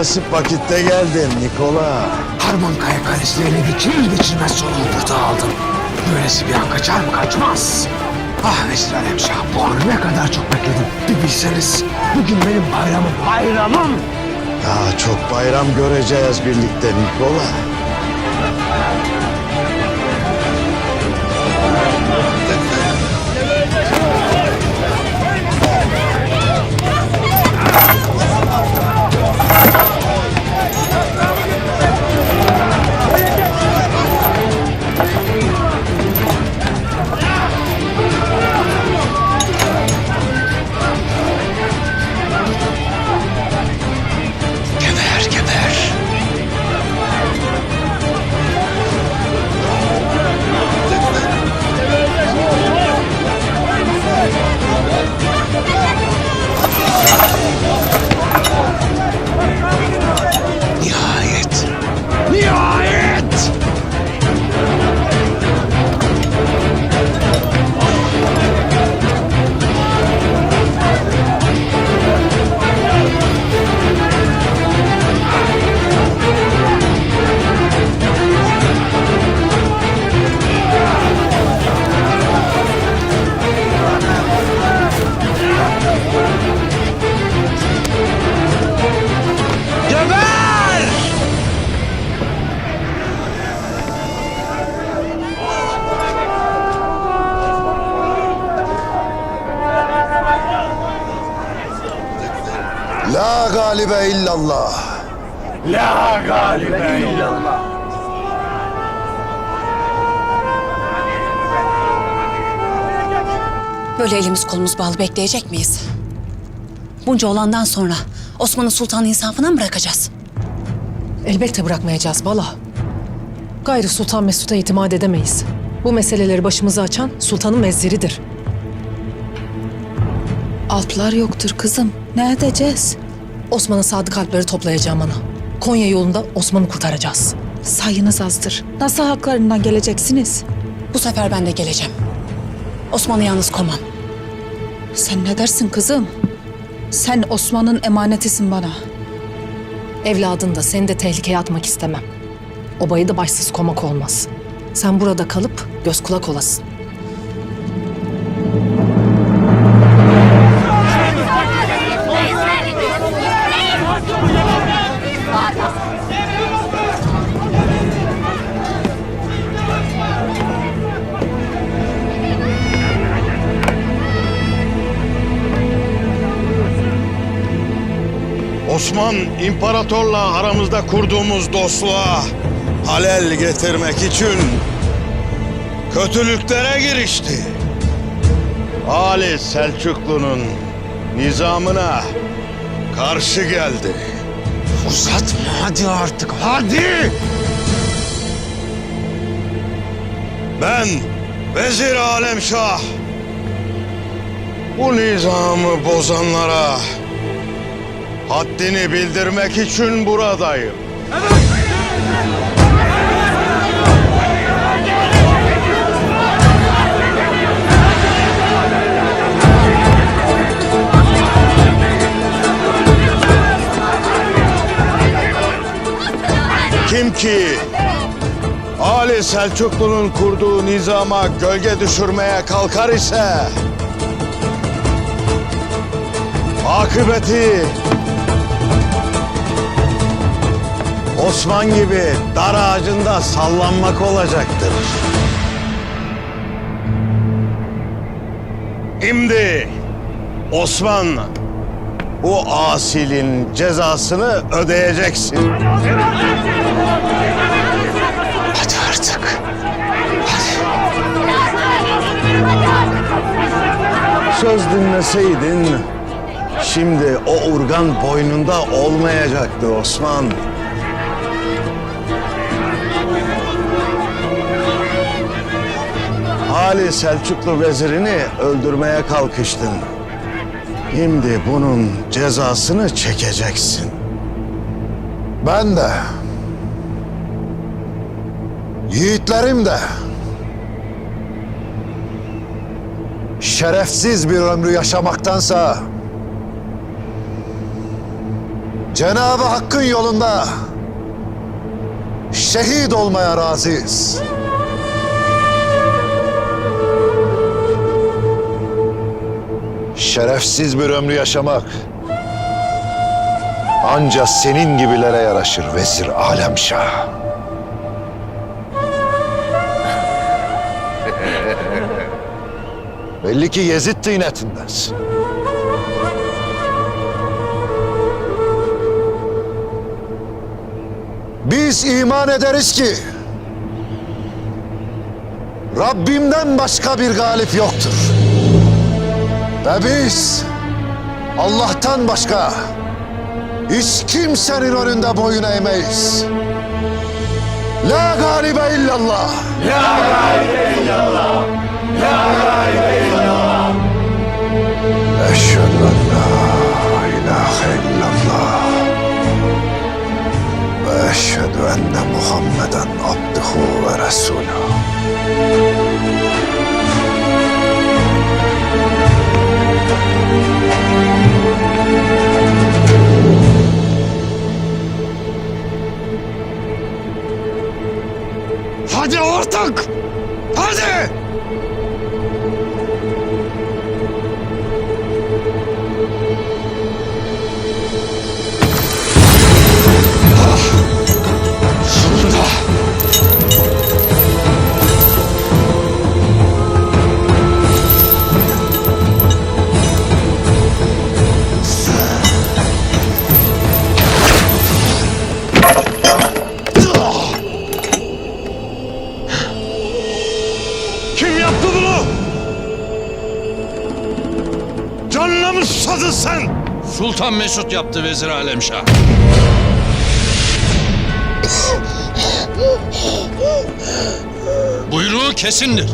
münasip vakitte geldin Nikola. Harman Kaya Kalesi'ni geçirir geçirmez sonu burada aldım. Böylesi bir an kaçar mı kaçmaz. Ah Vezir Alemşah bu anı ne kadar çok bekledim. Bir bilseniz bugün benim bayramım. Bayramım. Daha çok bayram göreceğiz birlikte Nikola. La galibe illallah. La galibe illallah. Böyle elimiz kolumuz bağlı bekleyecek miyiz? Bunca olandan sonra Osmanlı Sultan insafına mı bırakacağız? Elbette bırakmayacağız bala. Gayrı Sultan Mesut'a itimat edemeyiz. Bu meseleleri başımıza açan sultanın mezziridir. Alplar yoktur kızım. Ne edeceğiz? Osman'ın sadık alpleri toplayacağım ana. Konya yolunda Osman'ı kurtaracağız. Sayınız azdır. Nasıl haklarından geleceksiniz? Bu sefer ben de geleceğim. Osman'ı yalnız koymam. Sen ne dersin kızım? Sen Osman'ın emanetisin bana. Evladın da seni de tehlikeye atmak istemem. Obayı da başsız komak olmaz. Sen burada kalıp göz kulak olasın. Osman İmparatorla aramızda kurduğumuz dostluğa halel getirmek için kötülüklere girişti. Ali Selçuklu'nun nizamına karşı geldi. Uzatma hadi artık hadi. Ben Vezir Alemşah bu nizamı bozanlara haddini bildirmek için buradayım. Kim ki Ali Selçuklu'nun kurduğu nizama gölge düşürmeye kalkar ise akıbeti Osman gibi dar ağacında sallanmak olacaktır. Şimdi Osman bu asilin cezasını ödeyeceksin. Hadi artık. Söz dinleseydin şimdi o urgan boynunda olmayacaktı Osman. Ali Selçuklu vezirini öldürmeye kalkıştın. Şimdi bunun cezasını çekeceksin. Ben de. Yiğitlerim de. Şerefsiz bir ömrü yaşamaktansa Cenab-ı Hakk'ın yolunda şehit olmaya razıyız. Şerefsiz bir ömrü yaşamak ancak senin gibilere yaraşır Vezir Alemşah. Belli ki Yezid tıynetindensin. Biz iman ederiz ki Rabbimden başka bir galip yoktur. Ve biz Allah'tan başka hiç kimsenin önünde boyun eğmeyiz. La galibe illallah. Eşhedü en la ilahe illallah. Ve eşhedü enne Muhammeden abduhu ve resuluhu. Hadi ortak! Hadi! Sultan Mesut yaptı Vezir Alemşah. Buyruğu kesindir.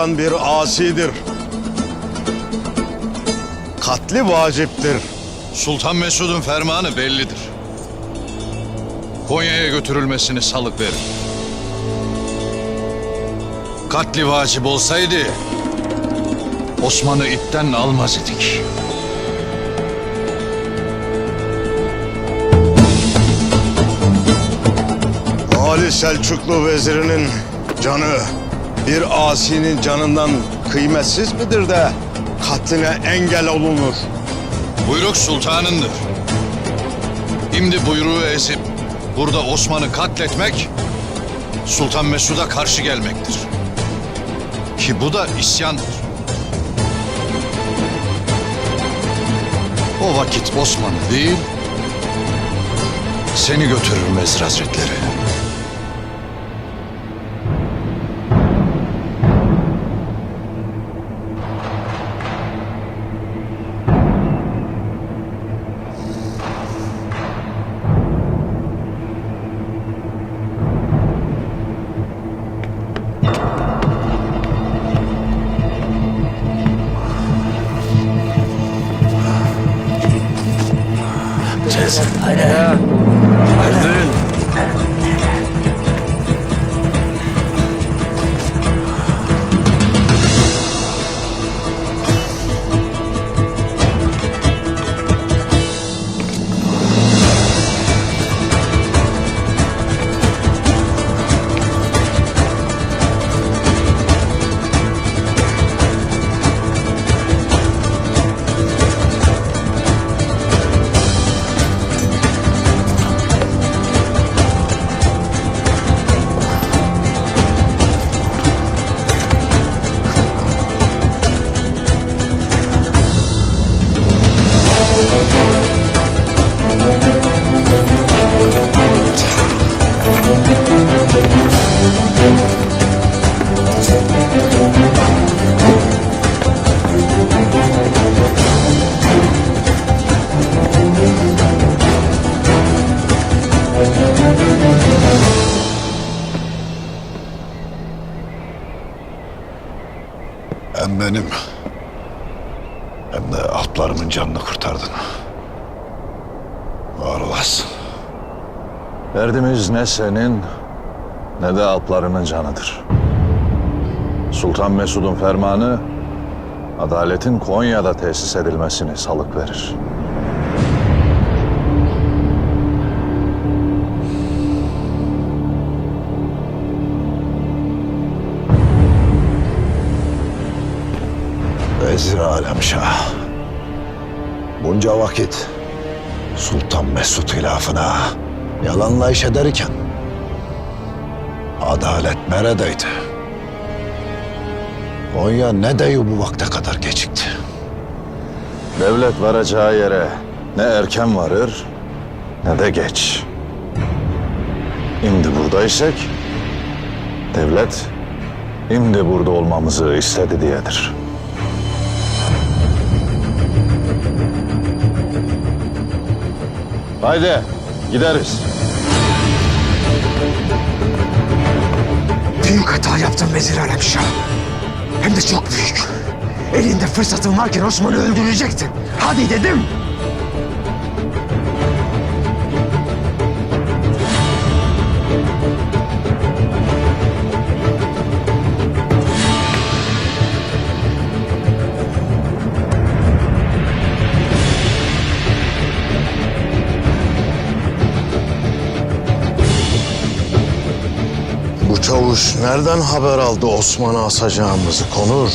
Kalkan bir asidir. Katli vaciptir. Sultan Mesud'un fermanı bellidir. Konya'ya götürülmesini salık verin. Katli vacip olsaydı Osman'ı ipten almaz idik. Ali Selçuklu vezirinin canı bir asinin canından kıymetsiz midir de katline engel olunur. Buyruk sultanındır. Şimdi buyruğu ezip burada Osman'ı katletmek Sultan Mesud'a karşı gelmektir. Ki bu da isyandır. O vakit Osman'ı değil, seni götürür Mezir Hazretleri. Ne senin ne de alplarının canıdır. Sultan Mesud'un fermanı adaletin Konya'da tesis edilmesini salık verir. Vezir Alemşah. Bunca vakit Sultan Mesut hilafına yalanla iş ederken adalet neredeydi? Konya ne deyi bu vakte kadar gecikti? Devlet varacağı yere ne erken varır ne de geç. Şimdi buradaysak devlet şimdi burada olmamızı istedi diyedir. Haydi gideriz. Büyük hata yaptın Vezir Alemşah. Hem de çok büyük. Elinde fırsatın varken Osman'ı öldürecektin. Hadi dedim. Çavuş nereden haber aldı Osman'ı asacağımızı Konur?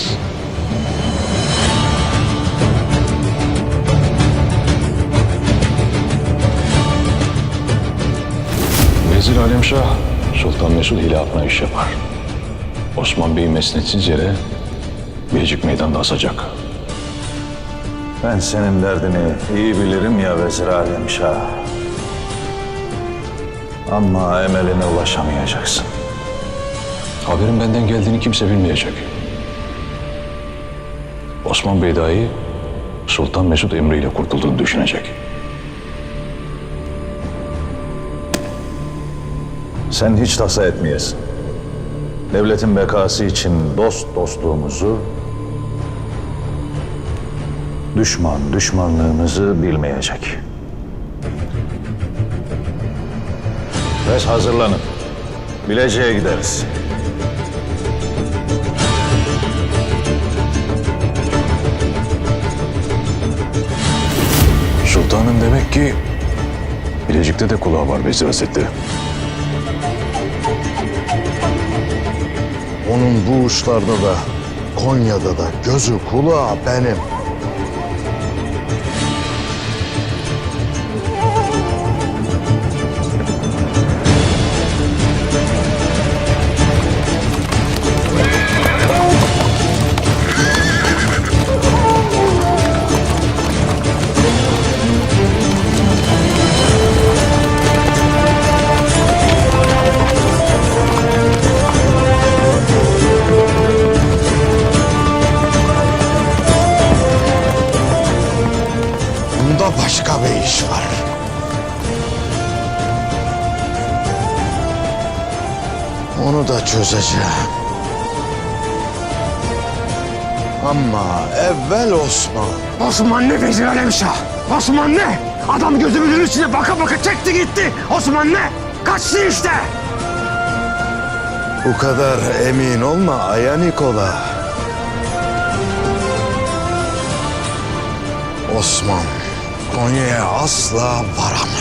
Vezir Alemşah Sultan Mesud hilafına iş yapar. Osman Bey mesnetsiz yere Bilecik meydanda asacak. Ben senin derdini iyi bilirim ya Vezir Alemşah. Ama emeline ulaşamayacaksın. Haberin benden geldiğini kimse bilmeyecek. Osman Bey dahi Sultan Mesut emriyle kurtulduğunu düşünecek. Sen hiç tasa etmeyesin. Devletin bekası için dost dostluğumuzu, düşman düşmanlığımızı bilmeyecek. Ve hazırlanın. Bilecik'e gideriz. Ki Bilecik'te de kulağı var Vezir Hazretleri. Onun bu uçlarda da Konya'da da gözü kulağı benim. Çözeceğim. Ama evvel Osman. Osman ne Vezir Alemşah? Osman ne? Adam gözümüzün içine baka baka çekti gitti. Osman ne? Kaçtı işte. Bu kadar emin olma Aya Nikola. Osman Konya'ya asla varamıyor.